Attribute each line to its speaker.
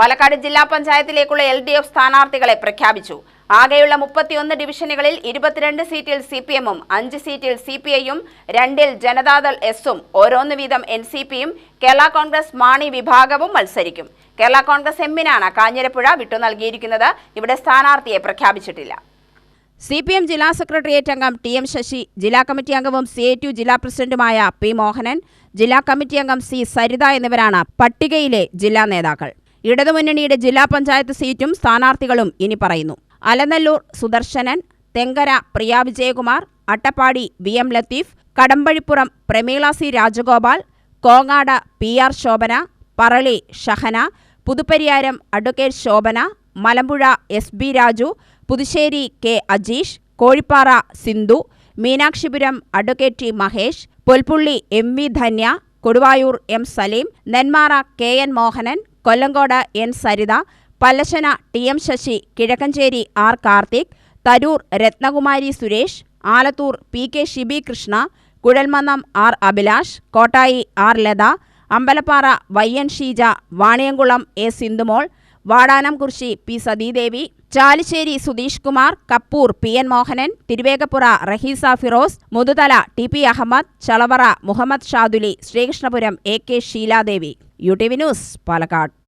Speaker 1: പാലക്കാട് ജില്ലാ പഞ്ചായത്തിലേക്കുള്ള L D F സ്ഥാനാർത്ഥികളെ പ്രഖ്യാപിച്ചു. ആകെയുള്ള മുപ്പത്തിയൊന്ന് ഡിവിഷനുകളിൽ ഇരുപത്തിരണ്ട് സീറ്റിൽ സി പി എമ്മും അഞ്ച് സീറ്റിൽ സി പി ഐയും രണ്ടിൽ ജനതാദൾ എസും ഓരോന്ന് വീതം എൻ സി പിയും കേരള കോൺഗ്രസ് മാണി വിഭാഗവും മത്സരിക്കും. കേരള കോൺഗ്രസ് എമ്മിനാണ് കാഞ്ഞിരപ്പുഴ വിട്ടു നൽകിയിരിക്കുന്നത്. ഇവിടെ സ്ഥാനാർത്ഥിയെ പ്രഖ്യാപിച്ചിട്ടില്ല. സി പി എം ജില്ലാ സെക്രട്ടേറിയറ്റ് അംഗം ടി എം ശശി ജില്ലാ കമ്മിറ്റി അംഗവും സി എ ടു ജില്ലാ പ്രസിഡന്റുമായ പി മോഹനൻ ജില്ലാ കമ്മിറ്റി അംഗം സി സരിത എന്നിവരാണ് പട്ടികയിലെ ജില്ലാ നേതാക്കൾ. ഇടതുമുന്നണിയുടെ ജില്ലാ പഞ്ചായത്ത് സീറ്റും സ്ഥാനാർത്ഥികളും ഇനി പറയുന്നു. Alanallur Sudarsanan Thenkara Priya Vijayakumar Attappadi V M Latheef Kadampazhipuram Prameela C Rajagopal Kongad P R Shobhana Parali Shahana Puthupariyaram advocate Shobhana Malampuzha S B Raju Puthussery K Ajeesh Kozhippara Sindhu Meenakshipuram advocate T Mahesh Polpully M V Dhanya Koduvayur M Saleem Nenmara K N Mohanan Kollengode N Saritha Pallassana T M Shashi Kizhakkanchery R Karthik Tarur Ratnakumari Suresh Alathur P K Shibi Krishna Kuzhalmannam R Abhilash Kottayi R Latha Ambalappara Y N Sheeja Vaniyamkulam A Sindhumol Vadanamkurissi P Sathidevi Chalissery Sudheesh Kumar Kappur P N Mohanan Thiruvegappura Raheesa Firoz Muthuthala T P Ahammed Chalavara Muhammed Shaduli Sreekrishnapuram A K Sheeladevi. U T V news Palakkad.